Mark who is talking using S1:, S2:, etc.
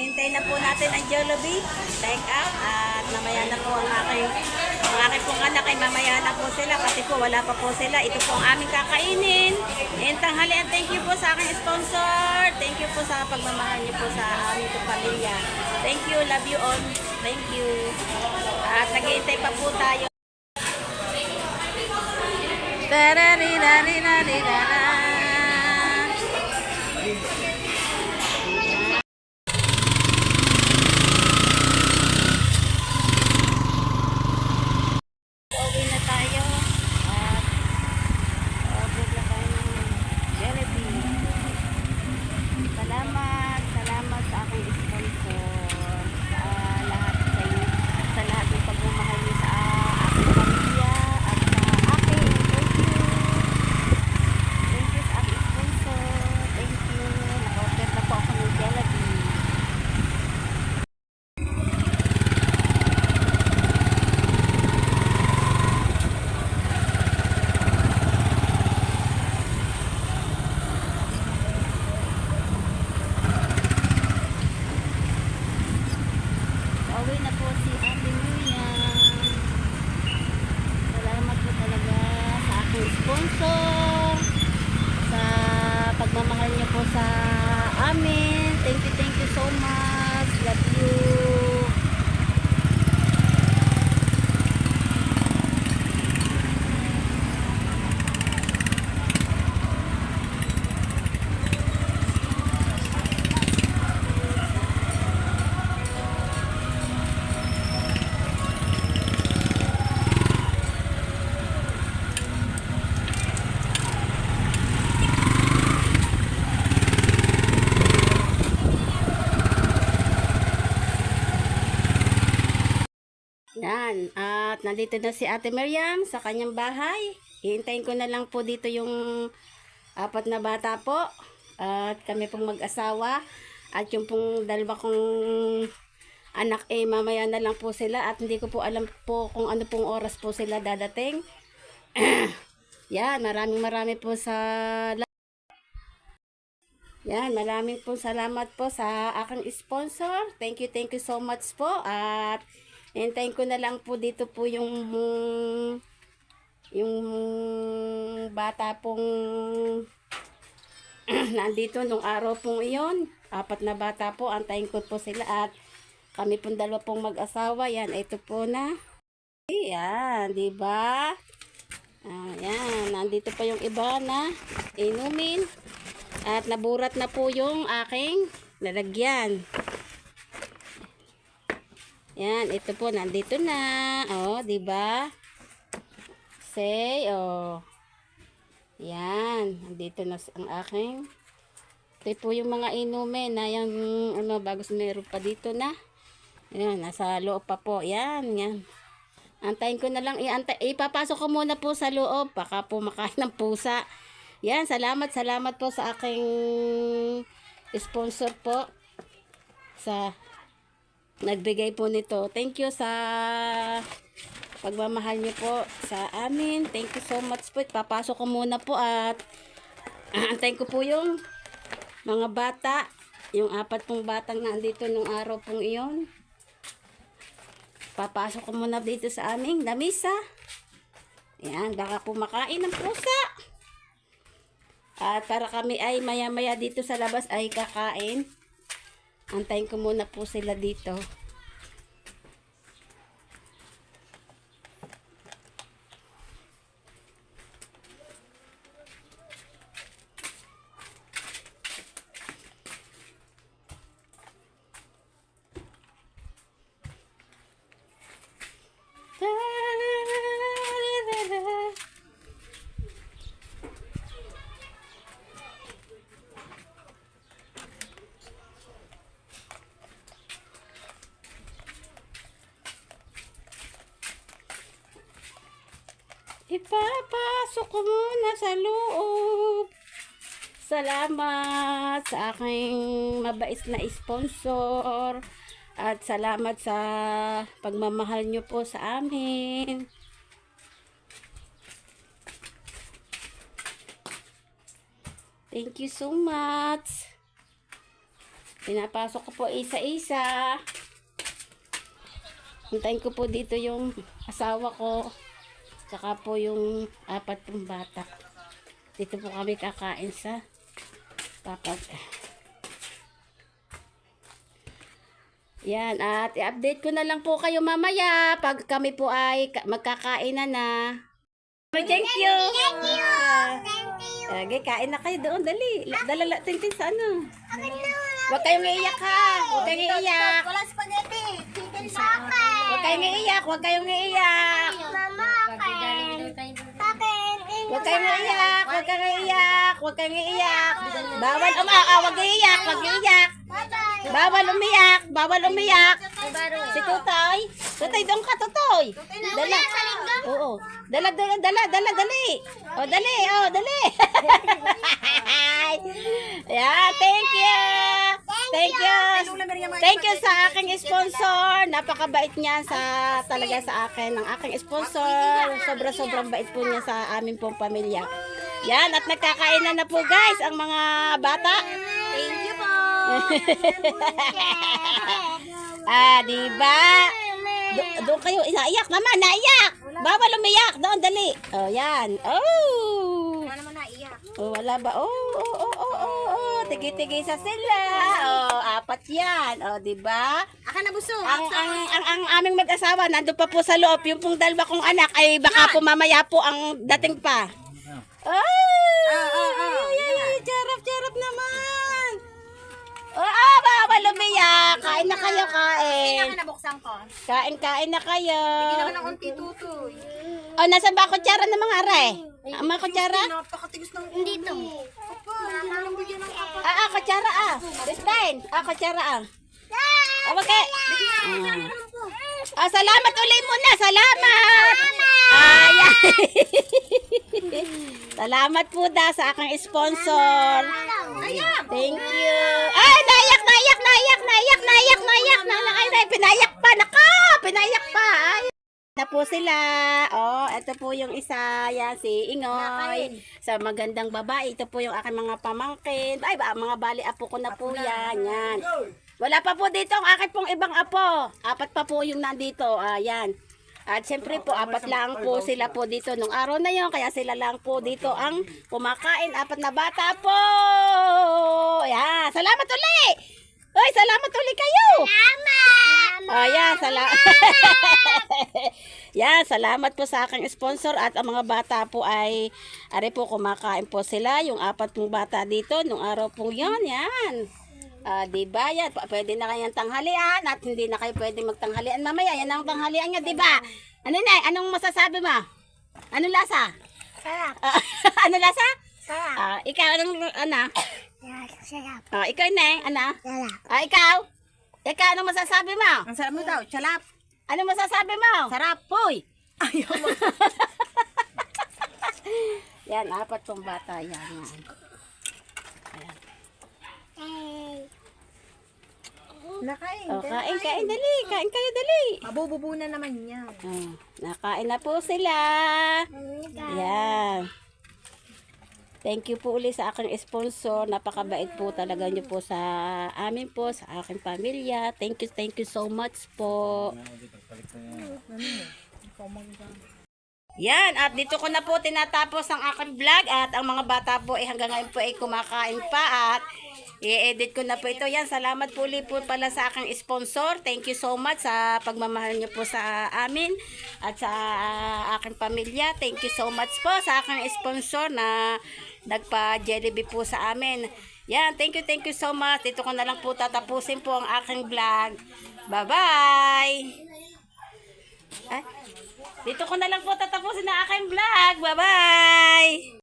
S1: Hintay na po natin ang Jollibee. Take out. At mamaya na po ang aking, ang aking pong anak ay mamaya na po sila kasi po wala pa po sila. Ito po ang aming kakainin. And tanghalian, thank you po sa aking sponsor. Thank you po sa pagmamahal niyo po sa aming pamilya. Thank you. Love you all. Thank you. At naghihintay pa po tayo. Tararirarirarira. Yan. At nandito na si Ate Miriam sa kanyang bahay. Hihintayin ko na lang po dito yung apat na bata po. At kami pong mag-asawa. At yung pong dalawa kong anak eh mamaya na lang po sila. At hindi ko po alam po kung ano pong oras po sila dadating. Yan. Maraming marami po sa yan, maraming po salamat po sa aking sponsor. Thank you, thank you so much po. At hintayin ko na lang po dito po yung yung bata pong nandito nung araw pong iyon. Apat na bata po, antayin ko po sila at kami pong dalawa pong mag-asawa. Yan, ito po na. Yan, di ba? Ah, yan, nandito pa yung iba na inumin. At naburat na po yung aking lalagyan. Yan, ito po nandito na. Oh, 'di ba? Say, oh. Yan, nandito na ang aking. Ito po yung mga inumin na yung ano bagos meron pa dito na. Yan, nasa loob pa po. Yan, yan. Antayin ko na lang iantay ipapasok ko muna po sa loob baka po makain ng pusa. Yan, salamat, salamat po sa aking sponsor po sa nagbigay po nito. Thank you sa pagmamahal niyo po sa amin. Thank you so much po. Papasok ko muna po at antayin ko po yung mga bata. Yung apat pong batang nandito nung araw pong iyon. Papasok ko muna dito sa aming lamisa. Yan, baka po makain ng pusa. At para kami ay maya-maya dito sa labas ay kakain. Antayin ko muna po sila dito. Ipapasok ko muna sa loob. Salamat sa aking mabait na sponsor. At salamat sa pagmamahal nyo po sa amin. Thank you so much. Pinapasok ko po isa-isa. Hintayin ko po dito yung asawa ko. Tsaka po yung apat pong bata. Dito po kami kakain sa papat. Yan, at i-update ko na lang po kayo mamaya pag kami po ay ka- magkakain na na. Thank you. Thank you. Okay, kain na kayo doon. Dali. La- Dala la, tintin sa ano. Huwag kayong iiyak ha. Huwag kayong iiyak.
S2: Wala spaghetti. Chicken akin.
S1: Huwag kayong iiyak. Huwag kayong iiyak. Huwag kayong iiyak. Huwag kayong iiyak. Huwag kayong iiyak. Bawal umaa. Ah, huwag iiyak. Huwag iiyak. Bawal umiyak. Bawal umiyak. Si Tutoy. Tutoy, doon ka, Tutoy. Dala. Oo. Dala, dala, dala, dala, dali. O, dali. O, dali. yeah, thank you. Thank you. Thank you sa aking sponsor. Napakabait niya sa talaga sa akin ng aking sponsor. Sobra-sobrang bait po niya sa amin pong pamilya. Yan, at nagkakainan na po guys ang mga bata.
S2: Thank you po.
S1: Ah, di ba? Do- doon kayo, naiyak naman, naiyak. Bawal umiyak, doon, dali. Oh, yan. Oh.
S2: Wala naman naiyak.
S1: Oh, wala ba? Oh, oh, oh, oh, oh, oh. Tigi-tigi sa sila. Oh, apat yan. Oh, di ba?
S2: Akin na buso.
S1: Ang, ang, ang, ang aming mag-asawa, nandun pa po sa loob. Yung pong dalawa kong anak, ay baka po mamaya po ang dating pa. Ay, ay, ay, ay, charap, charap naman. Oh, ah, bawal umiyak. Kain na kayo, kain.
S2: Akin na buksan ko.
S1: Kain, kain na kayo.
S2: Kailangan ng konti tutoy.
S1: Oh, nasa ba kutsara ng mga are? Ang mga kutsara?
S2: Napakatigas ng Dito. Bigyan ng apat.
S1: Ah, ah, kutsara ah. This time. Ah, kutsara ah. Ah, okay. Ah. Ah, salamat ulit muna. Salamat. Ayan. salamat po da sa aking sponsor. Thank you. Ay, naiyak, naiyak, naiyak, naiyak, naiyak, naiyak, naiyak, ay, ay, pinayak pa, naka, pinayak pa. Ay. Na po sila. Oh, ito po yung isa, yan, si Ingoy. Sa magandang babae, ito po yung aking mga pamangkin. Ay, ba, mga bali apo ko na po yan, yan. Wala pa po dito ang aking pong ibang apo. Apat pa po yung nandito, ayan. At syempre po, apat lang po sila po dito nung araw na yon Kaya sila lang po dito ang kumakain. Apat na bata po. Yan. Salamat uli. Uy, salamat uli kayo.
S2: Salamat.
S1: Oh, yan, salamat. yan, salamat po sa aking sponsor at ang mga bata po ay are po kumakain po sila, yung apat pong bata dito nung araw pong yon, yan. Ah, di ba yan? Pwede na kayang tanghalian at hindi na kayo pwede magtanghalian mamaya. Yan ang tanghalian nyo, di ba? Ano na? Anong masasabi mo? Anong lasa?
S2: Sarap.
S1: Ah, ano lasa?
S2: Sarap.
S1: Ah, ikaw, anong, ano?
S2: Sarap.
S1: Ah, ikaw, Neng, ano?
S2: Sarap.
S1: Ah, ikaw? Ikaw, anong masasabi mo?
S2: Ang sarap mo daw. Chalap.
S1: Ano masasabi mo?
S2: Sarap.
S1: Hoy!
S2: Ayaw mo.
S1: Yan, apat pong bata yan. yan.
S2: Nakain.
S1: Oh, kain, kain, dali. Kain kayo, dali.
S2: Mabububo na naman yan.
S1: Oh, nakain na po sila. Yan. Thank you po uli sa aking sponsor. Napakabait po talaga niyo po sa amin po, sa aking pamilya. Thank you, thank you so much po. Yan, at dito ko na po tinatapos ang aking vlog at ang mga bata po ay hanggang ngayon po ay kumakain pa at i-edit ko na po ito. Yan, salamat po ulit po pala sa aking sponsor. Thank you so much sa pagmamahal niyo po sa amin at sa ah, aking pamilya. Thank you so much po sa aking sponsor na nagpa-Jollibee po sa amin. Yan, thank you, thank you so much. Dito ko na lang po tatapusin po ang aking vlog. Bye-bye! Ay, dito ko na lang po tatapusin ang aking vlog. Bye-bye!